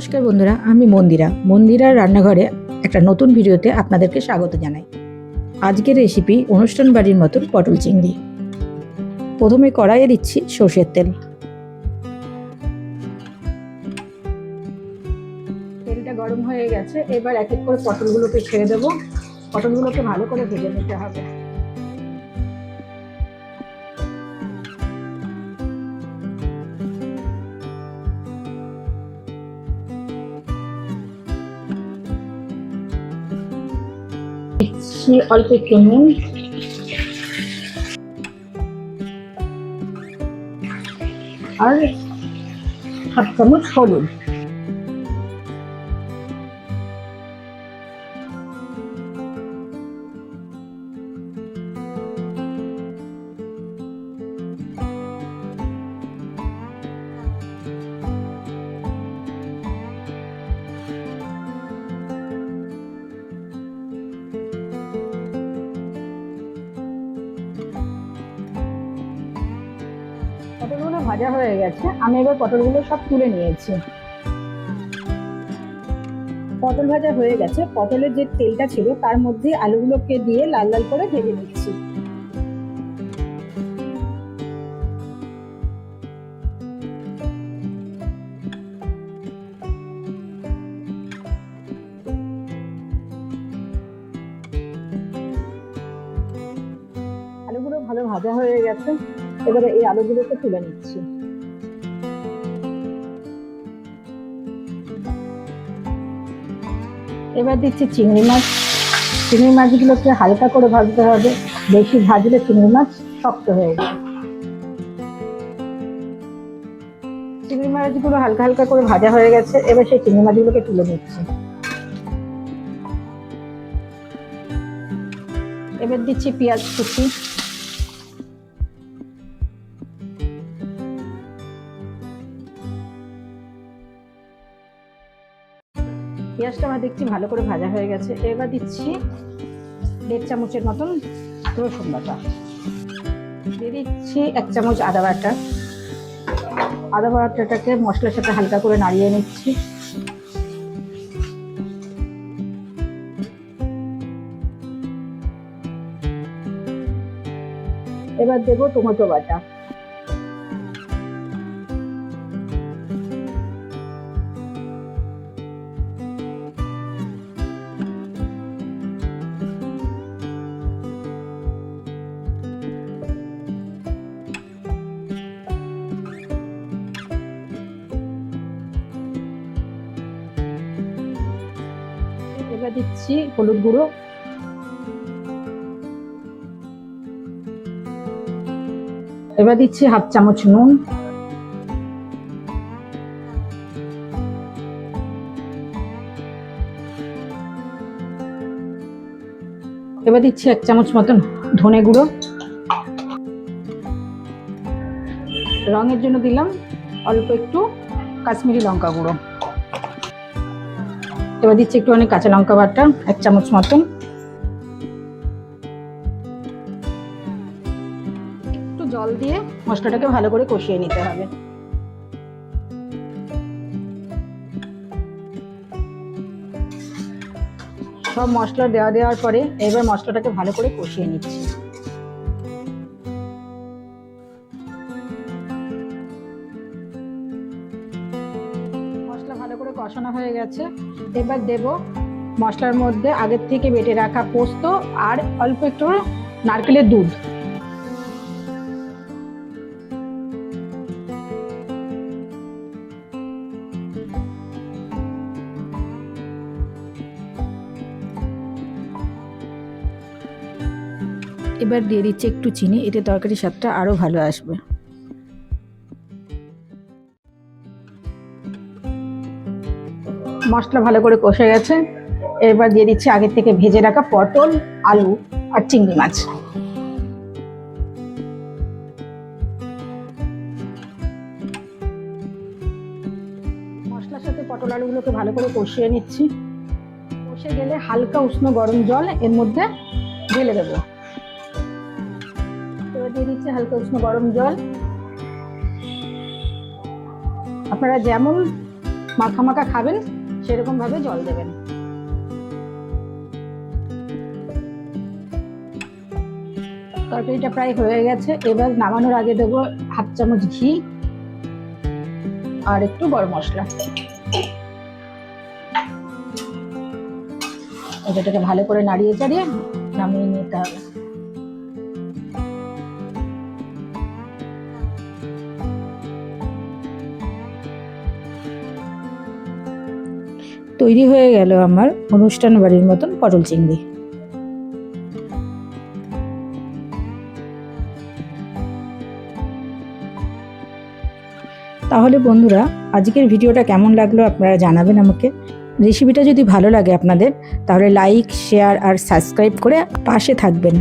নমস্কার বন্ধুরা, আমি মন্দিরা। মন্দিরার রান্নাঘরে একটা নতুন ভিডিওতে আপনাদেরকে স্বাগত জানাই। আজকের রেসিপি অনুষ্ঠান বাড়ির মতন পটল চিংড়ি। প্রথমে কড়াইয়ে দিচ্ছি সর্ষের তেল। তেলটা গরম হয়ে গেছে, এবার এক এক করে পটলগুলোকে ছেড়ে দেবো। পটলগুলোকে ভালো করে ভেজে নিতে হবে। দিচ্ছি অল্প একটু নুন আর হাফ চামচ হলুদ পটলগুলো ভাজা হয়ে গেছে, আমি এবার পটলগুলো সব তুলে নিয়েছি। পটল ভাজা হয়ে গেছে, পটলের যে তেলটা ছিল তার মধ্যে আলুগুলোকে দিয়ে লাল লাল করে ভেজে নিচ্ছি। আলুগুলো ভালো ভাজা হয়ে গেছে। এবারে এই আলুগুলোকে তুলে নিচ্ছি। এবার দিচ্ছি চিংড়ি মাছ। চিংড়ি মাছগুলোকে হালকা করে ভাজতে হবে। বেশি ভাজলে চিংড়ি মাছ শক্ত হয়ে যায় চিংড়ি মাছগুলো হালকা হালকা করে ভাজা হয়ে গেছে। এবার সেই চিংড়ি মাছগুলোকে তুলে নিচ্ছি। এবার দিচ্ছি পেঁয়াজ কুচি। পেঁয়াজটা আমার দেখছি ভালো করে ভাজা হয়ে গেছে। এবার দিচ্ছি দেড় চামচের মতন রসুন বাটা। দিয়ে দিচ্ছি এক চামচ আদা বাটা। আদা বাটাটাকে মশলার সাথে হালকা করে নাড়িয়ে নিচ্ছি। এবার দেবো টমেটো বাটা। এবার দিচ্ছি হলুদ গুঁড়ো। এবার দিচ্ছি হাফ চামচ নুন। এবার দিচ্ছি এক চামচ মতন ধনে গুঁড়ো। রঙের জন্য দিলাম অল্প একটু কাশ্মীরি লঙ্কা গুঁড়ো। এবার দিচ্ছি একটু অনেক কাঁচা লঙ্কা বাটা, এক চামচ মতন। একটু জল দিয়ে মশলাটাকে ভালো করে কষিয়ে নিতে হবে। সব মশলা দেওয়া দেওয়ার পরে এবার মশলাটাকে ভালো করে কষিয়ে নিচ্ছি। কষানো হয়ে গেছে। এবার দেব মশলার মধ্যে আগের থেকে বেটে রাখা পোস্ত আর অল্প একটু নারকেলের দুধ। এবার দিয়ে দিচ্ছে একটু চিনি, এতে তরকারির স্বাদটা আরও ভালো আসবে। মশলা ভালো করে কষে গেছে। এবার দিয়ে দিচ্ছি আগে থেকে ভেজে রাখা পটল, আলু আর চিংড়ি মাছ। মশলার সাথে পটল আলুগুলোকে ভালো করে কষিয়ে নিচ্ছি। কষে গেলে হালকা উষ্ণ গরম জল এর মধ্যে ঢেলে দেবো। এবার দিয়ে দিচ্ছি হালকা উষ্ণ গরম জল। আপনারা যেমন মাখা মাখা খাবেন সেরকম ভাবে জল দেবেন। তরকারিটা প্রায় হয়ে গেছে। এবার নামানোর আগে দেবো হাফ চামচ ঘি আর একটু গরম মশলা। এটাকে ভালো করে নাড়িয়ে চাড়িয়ে নামিয়ে নিতে হবে। তৈরি হয়ে গেল আমার অনুষ্ঠান বাড়ির মতন পটল চিংড়ি। তাহলে বন্ধুরা, আজকের ভিডিওটা কেমন লাগল আপনারা জানাবেন আমাকে। রেসিপিটা যদি ভালো লাগে আপনাদের, তাহলে লাইক, শেয়ার আর সাবস্ক্রাইব করে পাশে থাকবেন।